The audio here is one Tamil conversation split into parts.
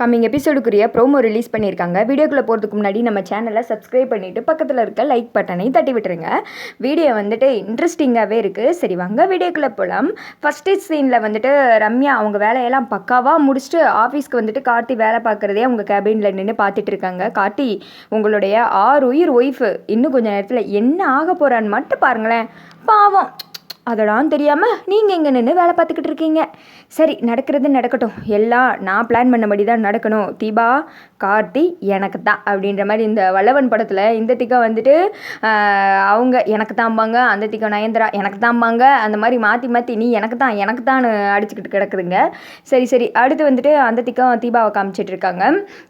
கம்மிங் எபிசோடுக்குரிய ப்ரோமோ ரிலீஸ் பண்ணியிருக்காங்க. வீடியோக்குள்ளே போகிறதுக்கு முன்னாடி நம்ம சேனலை சப்ஸ்கிரைப் பண்ணிவிட்டு பக்கத்தில் இருக்க லைக் பட்டனை தட்டி விட்டுருங்க. வீடியோ வந்துட்டு இன்ட்ரெஸ்டிங்காகவே இருக்குது சரி வாங்க வீடியோக்குள்ளே போகலாம் ஃபஸ்ட்டு சீனில் வந்துட்டு ரம்யா அவங்க வேலையெல்லாம் பக்காவாக முடிச்சுட்டு ஆஃபீஸ்க்கு வந்துட்டு கார்த்தி வேலை பார்க்குறதே அவங்க கேபினில் நின்று பார்த்துட்டு இருக்காங்க. கார்த்தி உங்களுடைய ஆறு உயிர் ஒய்ஃபு இன்னும் கொஞ்சம் நேரத்தில் என்ன ஆக போகிறான்னு மட்டும் பாருங்களேன். பாவம். அதெல்லாம் தெரியாமல் நீங்கள் இங்கே நின்று வேலை பார்த்துக்கிட்டு இருக்கீங்க. சரி நடக்கிறது நடக்கட்டும். எல்லாம் நான் பிளான் பண்ணபடி தான் நடக்கணும். தீபா கார்த்தி எனக்கு தான் அப்படின்ற மாதிரி இந்த வல்லவன் படத்தில் இந்த திக்கா வந்துட்டு அவங்க எனக்கு தான்பாங்க அந்த திக்கா நயன்தரா எனக்கு தான்பாங்க அந்த மாதிரி மாற்றி மாற்றி நீ எனக்கு தான் எனக்கு தான் அடிச்சுக்கிட்டு கிடக்குதுங்க. சரி சரி. அடுத்து வந்துட்டு அந்த திக்கம் தீபாவை காமிச்சிட்டு இருக்காங்க.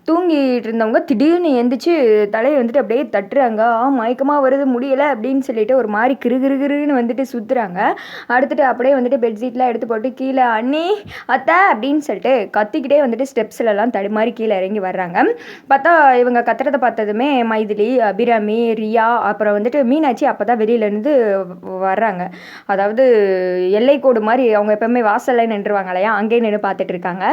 தூங்கிட்டு இருந்தவங்க திடீர்னு எந்திரிச்சு தலையை வந்துட்டு அப்படியே தட்டுறாங்க. ஆ மயக்கமாக வருது முடியலை அப்படின்னு சொல்லிட்டு ஒரு மாதிரி கிரு கிருகிருன்னு வந்துட்டு சுற்றுறாங்க அடுத்துட்டு அப்படியே வந்துட்டு பெட்ஷீட்லாம் எடுத்து போட்டு கீழே அண்ணி அத்தை அப்படின்னு சொல்லிட்டு கத்திக்கிட்டே வந்துட்டு ஸ்டெப்ஸ்லலாம் தடுமாறி கீழே இறங்கி வர்றாங்க. பார்த்தா இவங்க கத்துறதை பார்த்ததுமே மைதிலி அபிராமி ரியா அப்புறம் வந்துட்டு மீனாட்சி அப்போ தான் வெளியிலேருந்து வர்றாங்க. அதாவது எல்லை கோடு மாதிரி அவங்க எப்பவுமே வாசலில் நின்றுவாங்க இல்லையா? அங்கேயே நின்று பார்த்துட்டு இருக்காங்க.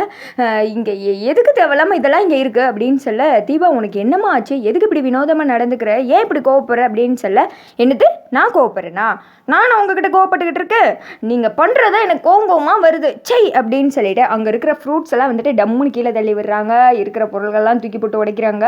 இங்கே எதுக்கு தேவையில்லாமல் இதெல்லாம் இங்கே இருக்குது அப்படின்னு சொல்ல தீபா உனக்கு என்னம்மா ஆச்சு? எதுக்கு இப்படி வினோதமாக நடந்துக்கிற? ஏன் இப்படி கோவப்படுற அப்படின்னு சொல்ல என்னது? நான் கோவப்படுறேனா? நான் உங்ககிட்ட கோவப்பட்டுக்கிட்டு இருக்கு. நீங்கள் பண்ணுறத எனக்கு கோங்கோமா வருது. சை அப்படின்னு சொல்லிட்டு அங்கே இருக்கிற ஃப்ரூட்ஸ் எல்லாம் வந்துட்டு டம்முன்னு கீழே தள்ளி விடுறாங்க. இருக்கிற பொருள்கள்லாம் தூக்கி போட்டு உடைக்கிறாங்க.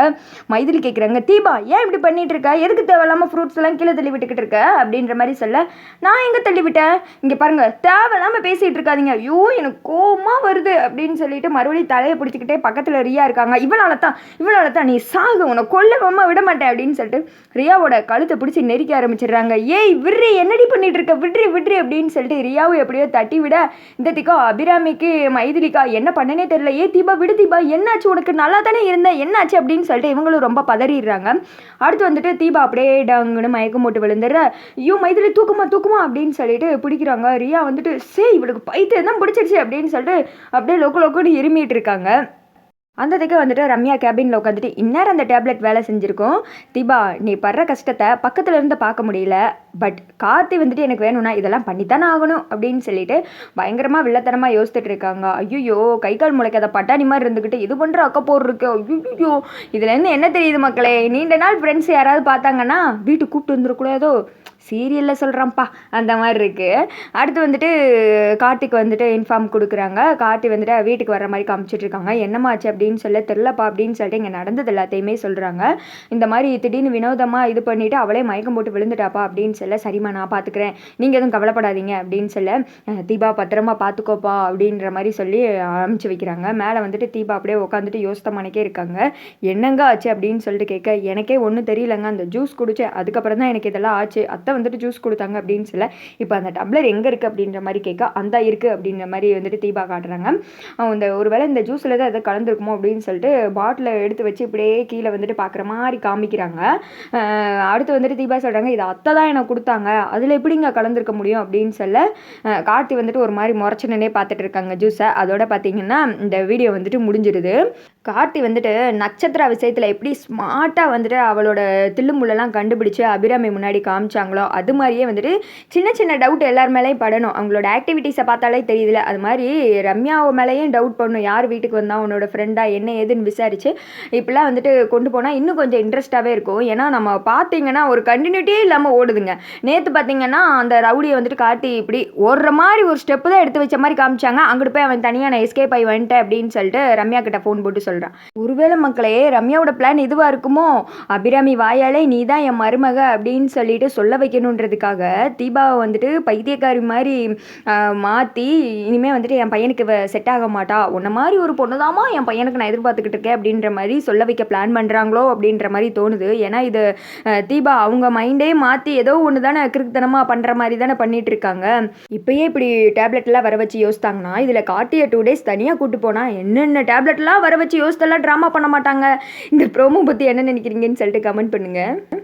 மைதிலி கேட்குறாங்க தீபா ஏன் இப்படி பண்ணிட்டு இருக்க? எதுக்கு தேவையில்லாமல் ஃப்ரூட்ஸ் எல்லாம் கீழே தள்ளி விட்டுக்கிட்டு இருக்க? அப்படின்ற மாதிரி சொல்ல நான் எங்கே தள்ளி விட்டேன்? இங்கே பாருங்க தேவையில்லாமல் பேசிகிட்டு இருக்காதீங்க. ஐயோ எனக்கு கோமா வருது. அப்படின்னு சொல்லிட்டு மறுபடியும் தலையை பிடிச்சிக்கிட்டே பக்கத்தில் ரியா இருக்காங்க. இவளால தான் இவளால தான் நீ சாகு உன்னை கொல்லவமா விட மாட்டேன். அப்படின்னு சொல்லிட்டு ரியாவோட கழுத்தை பிடிச்சி நெரிக்க ஆரம்பிச்சிடுறாங்க. ஏய் விட்ரி என்னடி பண்ணிட்டு இருக்க? விட்ரி விட்ரி அப்படின்னு சொல்லிட்டு ரியாவை எப்படியோ தட்டி விட இந்த திக்கா அபிராமிக்கு மைதிலிக்கா என்ன பண்ணனே தெரியல. ஏ தீபா விடு தீபா என்னாச்சு உனக்கு? நல்லா தானே இருந்த என்னாச்சு அப்படின்னு சொல்லிட்டு இவங்களும் ரொம்ப பதறிடுறாங்க. அடுத்து வந்துட்டு தீபா அப்படியே டங்குன்னு மயக்கம் போட்டு விழுந்துடுற. ஐயோ மைதிலி தூக்குமா தூக்குமா அப்படின்னு சொல்லிட்டு பிடிக்கிறாங்க. ரியா வந்துட்டு சே இவளுக்கு பைத்தியம் தான் பிடிச்சிருச்சு அப்படின்னு சொல்லிட்டு அப்படியே லொக்கு லொக்குன்னு இருமிட்டு இருக்காங்க அந்த திக்க வந்துட்டு ரம்யா கேபினில் உட்காந்துட்டு இந்நேரம் அந்த டேப்லெட் வேலை செஞ்சுருக்கோம். தீபா நீ படுற கஷ்டத்தை பக்கத்துல இருந்து பார்க்க முடியல பட் கார்த்தி வந்துட்டு எனக்கு வேணும்னா இதெல்லாம் பண்ணித்தானே ஆகணும் அப்படின்னு சொல்லிட்டு பயங்கரமாக வில்லத்தனமாக யோசித்துட்டு இருக்காங்க. ஐயோ கை கால் முளைக்காத பட்டாணி மாதிரி இருந்துக்கிட்டு இது பண்ணுற அக்கப்போர் இருக்கு. ஐயோ இதுலேருந்து என்ன தெரியுது மக்களே? நீண்ட நாள் ஃப்ரெண்ட்ஸ் யாராவது பார்த்தாங்கன்னா வீட்டுக்கு கூப்பிட்டு வந்துடக்கூடாதோ? சீரியலில் சொல்கிறேன்ப்பா அந்த மாதிரி இருக்குது அடுத்து வந்துட்டு கார்த்திக் வந்துட்டு இன்ஃபார்ம் கொடுக்குறாங்க. கார்த்தி வந்துட்டு வீட்டுக்கு வர மாதிரி காமிச்சிட்ருக்காங்க என்னமாச்சு அப்படின்னு சொல்ல தெரிலப்பா அப்படின்னு சொல்லிட்டு இங்கே நடந்தது எல்லாத்தையுமே சொல்கிறாங்க இந்த மாதிரி திடீர்னு வினோதமாக இது பண்ணிவிட்டு அவளே மயக்கம் போட்டு விழுந்துட்டாப்பா அப்படின்னு சொல்ல சரிம்மா நான் பார்த்துக்கிறேன் நீங்கள் எதுவும் கவலைப்படாதீங்க அப்படின்னு சொல்ல தீபா பத்திரமா பார்த்துக்கோப்பா அப்படின்ற மாதிரி சொல்லி அனுப்பிச்சு வைக்கிறாங்க. மேலே வந்துட்டு தீபா அப்படியே உட்காந்துட்டு யோசித்தமானக்கே இருக்காங்க. என்னங்க ஆச்சு? அப்படின்னு சொல்லிட்டு கேட்க எனக்கே ஒன்றும் தெரியலங்க. அந்த ஜூஸ் குடிச்சு அதுக்கப்புறம் தான் எனக்கு இதெல்லாம் ஆச்சு. அத்தை வந்துட்டு ஜூஸ் கொடுத்தாங்க அப்படின்னு சொல்ல இப்போ அந்த டம்ளர் எங்கே இருக்குது அப்படின்ற மாதிரி கேட்க அந்த இருக்குது அப்படின்ற மாதிரி வந்துட்டு தீபா காட்டுறாங்க. அந்த இந்த ஒருவேளை இந்த ஜூஸில் தான் எதை கலந்துருக்குமோ அப்படின்னு சொல்லிட்டு பாட்டிலை எடுத்து வச்சு இப்படியே கீழே வந்துட்டு பார்க்குற மாதிரி காமிக்கிறாங்க. அடுத்து வந்துட்டு தீபா சொல்கிறாங்க இது அத்தை தான் எனக்கு கொடுத்தாங்க. அதில் எப்படிங்க கலந்துருக்க முடியும்? அப்படின்னு சொல்ல கார்த்தி வந்துட்டு ஒரு மாதிரி முறைச்சினே பார்த்துட்டு இருக்காங்க ஜூஸை அதோட பார்த்தீங்கன்னா இந்த வீடியோ வந்துட்டு முடிஞ்சிருது. கார்த்தி வந்துட்டு நட்சத்திர விஷயத்தில் எப்படி ஸ்மார்ட்டாக வந்துட்டு அவளோட தில்லுமுள்ளெல்லாம் கண்டுபிடிச்சு அபிராமி முன்னாடி காமிச்சாங்களோ அது மாதிரியே வந்துட்டு சின்ன சின்ன டவுட் எல்லார் மேலேயும் படணும். அவங்களோட ஆக்டிவிட்டீஸை பார்த்தாலே தெரியுதுல. அது மாதிரி ரம்யாவை மேலேயும் டவுட் பண்ணணும். யார் வீட்டுக்கு வந்தால் உன்னோட ஃப்ரெண்டாக என்ன ஏதுன்னு விசாரிச்சு இப்படிலாம் வந்துட்டு கொண்டு போனால் இன்னும் கொஞ்சம் இன்ட்ரெஸ்ட்டாகவே இருக்கும். ஏன்னா நம்ம பார்த்தீங்கன்னா ஒரு கண்டினியூட்டியே இல்லாமல் ஓடுதுங்க. நேற்று பார்த்தீங்கன்னா அந்த ரவுடியை வந்துட்டு காட்டி இப்படி ஓடுற மாதிரி ஒரு ஸ்டெப்பு தான் எடுத்து வச்ச மாதிரி காமிச்சாங்க. அங்கிட்டு போய் அவன் தனியாக நான் எஸ்கேப் ஆகி வந்துட்டேன் அப்படின்னு சொல்லிட்டு ரம்யா கிட்ட ஃபோன் போட்டு சொல்கிறான் ஒருவேளை மக்களே ரம்யாவோட பிளான் இதுவாக இருக்குமோ? அபிராமி வாயாலே நீ தான் என் மருமக அப்படின்னு சொல்லிட்டு சொல்ல வைக்கணுன்றதுக்காக தீபாவை வந்துட்டு பைத்தியக்காரி மாதிரி மாற்றி இனிமேல் வந்துட்டு என் பையனுக்கு செட் ஆக மாட்டா. உன்ன மாதிரி ஒரு பொண்ணு தாமா என் பையனுக்கு நான் எதிர்பார்த்துக்கிட்டு இருக்கேன் அப்படின்ற மாதிரி சொல்ல வைக்க பிளான் பண்ணுறாங்களோ அப்படின்ற மாதிரி தோணுது. ஏன்னா இது தீபா அவங்க மைண்டே மாற்றி ஏதோ ஒன்று தானே கிறுக்குத்தனமாக பண்ணுற மாதிரி தானே பண்ணிட்டு இருக்காங்க இப்பயே இப்படி டேப்லெட்லாம் வர வச்சு யோசித்தாங்கன்னா இதில் காட்டிய டூ டேஸ் தனியாக கூட்டு போனால் என்னென்ன டேப்லெட்லாம் வர வச்சு யோசித்தெல்லாம் ட்ராமா பண்ண மாட்டாங்க. இந்த ப்ரோமோ பற்றி என்ன நினைக்கிறீங்கன்னு சொல்லிட்டு கமெண்ட் பண்ணுங்கள்